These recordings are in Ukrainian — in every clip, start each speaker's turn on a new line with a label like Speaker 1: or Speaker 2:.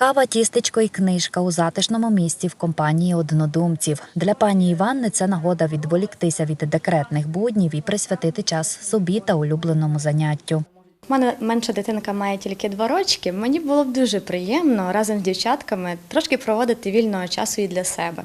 Speaker 1: Кава, тістечко і книжка у затишному місці в компанії однодумців. Для пані Іванни це нагода відволіктися від декретних буднів і присвятити час собі та улюбленому заняттю.
Speaker 2: Мене менша дитинка має тільки два рочки. Мені було б дуже приємно разом з дівчатками трошки проводити вільного часу і для себе.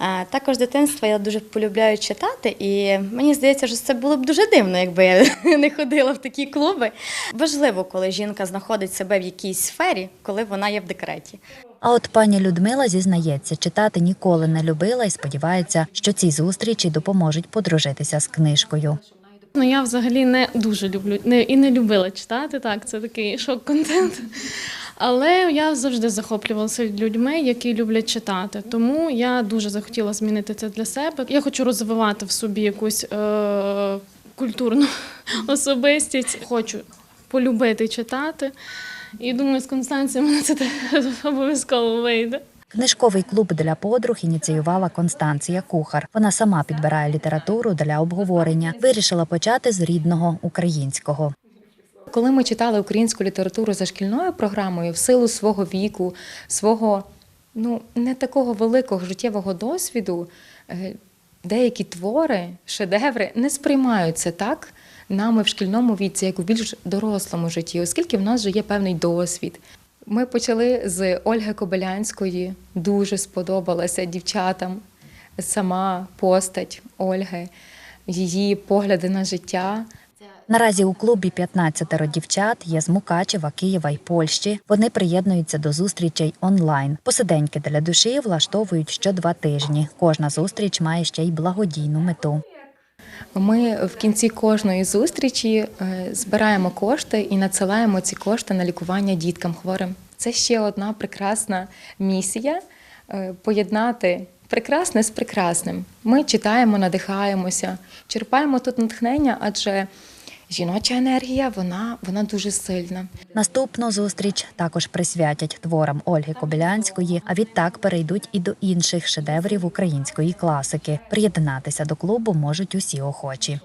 Speaker 2: Е, Також з дитинства я дуже полюбляю читати, і мені здається, що це було б дуже дивно, якби я не ходила в такі клуби. Важливо, коли жінка знаходить себе в якійсь сфері, коли вона є в декреті.
Speaker 1: А от пані Людмила зізнається, читати ніколи не любила і сподівається, що ці зустрічі допоможуть подружитися з книжкою.
Speaker 3: Ну я взагалі не дуже люблю не, і не любила читати. Так, це такий шок-контент. Але я завжди захоплювалася людьми, які люблять читати. Тому я дуже захотіла змінити це для себе. Я хочу розвивати в собі якусь е- культурну особистість. Хочу полюбити читати. І думаю, з Констанцією мене це обов'язково вийде.
Speaker 1: Книжковий клуб для подруг ініціювала Констанція Кухар. Вона сама підбирає літературу для обговорення. Вирішила почати з рідного українського.
Speaker 4: Коли ми читали українську літературу за шкільною програмою, в силу свого віку, свого ну не такого великого життєвого досвіду, е, деякі твори, шедеври не сприймаються так нами в шкільному віці, як у більш дорослому житті, оскільки в нас вже є певний досвід. Ми почали з Ольги Кобилянської, дуже сподобалася дівчатам сама постать Ольги, її погляди на життя.
Speaker 1: Наразі у клубі 15 дівчат є з Мукачева, Києва і Польщі. Вони приєднуються до зустрічей онлайн. Посиденьки для душі влаштовують що два тижні. Кожна зустріч має ще й благодійну мету.
Speaker 4: Ми в кінці кожної зустрічі е, збираємо кошти і надсилаємо ці кошти на лікування діткам хворим. Це ще одна прекрасна місія е, поєднати прекрасне з прекрасним. Ми читаємо, надихаємося, черпаємо тут натхнення, адже жіноча енергія вона, вона дуже сильна.
Speaker 1: Наступну зустріч також присвятять творам Ольги Кобилянської, а відтак перейдуть і до інших шедеврів української класики. Приєднатися до клубу можуть усі охочі.